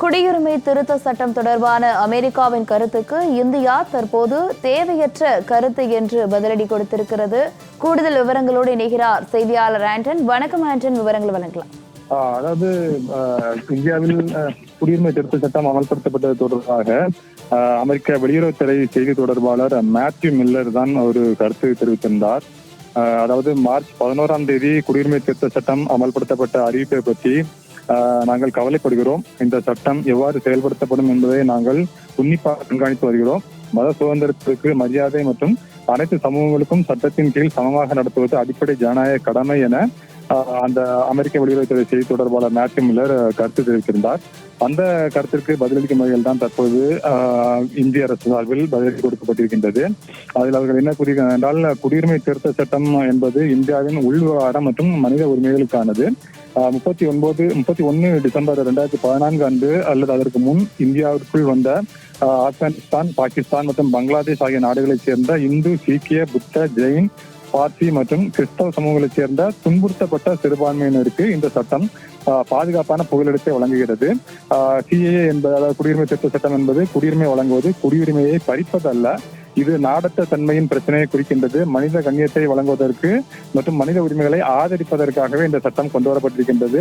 குடியுரிமை திருத்த சட்டம் தொடர்பான அமெரிக்காவின் கருத்துக்கு இந்தியா தற்போது தேவையற்ற கருத்து என்று பதிலடி கொடுத்திருக்கிறது. கூடுதல் விவரங்களோடு இணைகிறார் செய்தியாளர் ஆண்டன். வணக்கம் ஆண்டன் விவரங்கள் வழங்கலாம். ஆஹ் அதாவது இந்தியாவில் குடியுரிமை திருத்த சட்டம் அமல்படுத்தப்பட்டது தொடர்பாக ஆஹ் அமெரிக்க வெளியுறவுத்துறை செய்தி தொடர்பாளர் மேத்யூ மில்லர் தான் ஒரு கருத்து தெரிவித்திருந்தார். ஆஹ் அதாவது மார்ச் பதினோராம் தேதி குடியுரிமை திருத்த சட்டம் அமல்படுத்தப்பட்ட அறிவிப்பை பற்றி நாங்கள் கவலைப்படுகிறோம். இந்த சட்டம் எவ்வாறு செயல்படுத்தப்படும் என்பதை நாங்கள் உன்னிப்பாக கண்காணித்து வருகிறோம். மத சுதந்திரத்திற்கு மரியாதை மற்றும் அனைத்து சமூகங்களுக்கும் சட்டத்தின் கீழ் சமமாக நடத்துவது அடிப்படை ஜனநாயக கடமை என அந்த அமெரிக்க வெளியுறவுத்துறை செய்தி தொடர்பாளர் மேத்யூ மில்லர் கருத்து தெரிவித்திருந்தார். அந்த கருத்திற்கு பதிலளிக்கும் வகையில் தான் தற்போது ஆஹ் இந்திய அரசு சார்பில் பதிலளி கொடுக்கப்பட்டிருக்கின்றது. அதில் அவர்கள் என்ன கூறுகிறார்கள் என்றால் குடியுரிமை திருத்த சட்டம் என்பது இந்தியாவின் உள்விவகாரம் மற்றும் மனித உரிமைகளுக்கானது. முப்பத்தி ஒன்பது முப்பத்தி ஒன்னு டிசம்பர் ரெண்டாயிரத்தி பதினான்கு அன்று அல்லது அதற்கு முன் இந்தியாவிற்குள் வந்த ஆப்கானிஸ்தான் பாகிஸ்தான் மற்றும் பங்களாதேஷ் ஆகிய நாடுகளைச் சேர்ந்த இந்து சீக்கிய புத்த ஜெயின் பார்சி மற்றும் கிறிஸ்தவ சமூகங்களைச் சேர்ந்த துன்புறுத்தப்பட்ட சிறுபான்மையினருக்கு இந்த சட்டம் பாதுகாப்பான புகலிடத்தை வழங்குகிறது. சிஏஏ என்பது அதாவது குடியுரிமை திருத்த சட்டம் என்பது குடியுரிமை வழங்குவது குடியுரிமையை பறிப்பதல்ல. இது நாடற்ற தன்மையின் பிரச்சனையை குறிக்கின்றது. மனித கண்ணியத்தை வழங்குவதற்கு மற்றும் மனித உரிமைகளை ஆதரிப்பதற்காகவே இந்த சட்டம் கொண்டு வரப்பட்டிருக்கின்றது.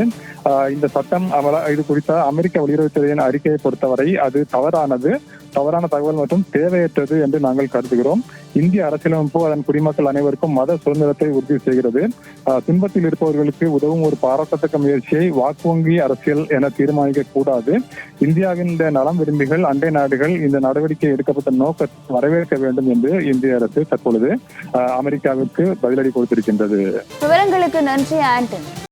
இந்த சட்டம் அமல இது குறித்த அமெரிக்க வெளியுறவுத்துறையின் அறிக்கையை பொறுத்தவரை அது தவறானது. தவறான தகவல் மற்றும் தேவையற்றது என்று நாங்கள் கருதுகிறோம். இந்திய அரசியலமைப்பு அதன் குடிமக்கள் அனைவருக்கும் மத சுதந்திரத்தை உறுதி செய்கிறது. துன்பத்தில் இருப்பவர்களுக்கு உதவும் ஒரு பாராட்டத்தக்க முயற்சியை வாக்குவங்கி அரசியல் என தீர்மானிக்க கூடாது. இந்தியாவின் இந்த நலம் விரும்பிகள் அண்டை நாடுகள் இந்த நடவடிக்கை எடுக்கப்பட்ட நோக்கத்தை வரவேற்க வேண்டும் என்று இந்திய அரசு தற்பொழுது அமெரிக்காவிற்கு பதிலடி கொடுத்திருக்கின்றது. விவரங்களுக்கு நன்றி ஆண்டன்.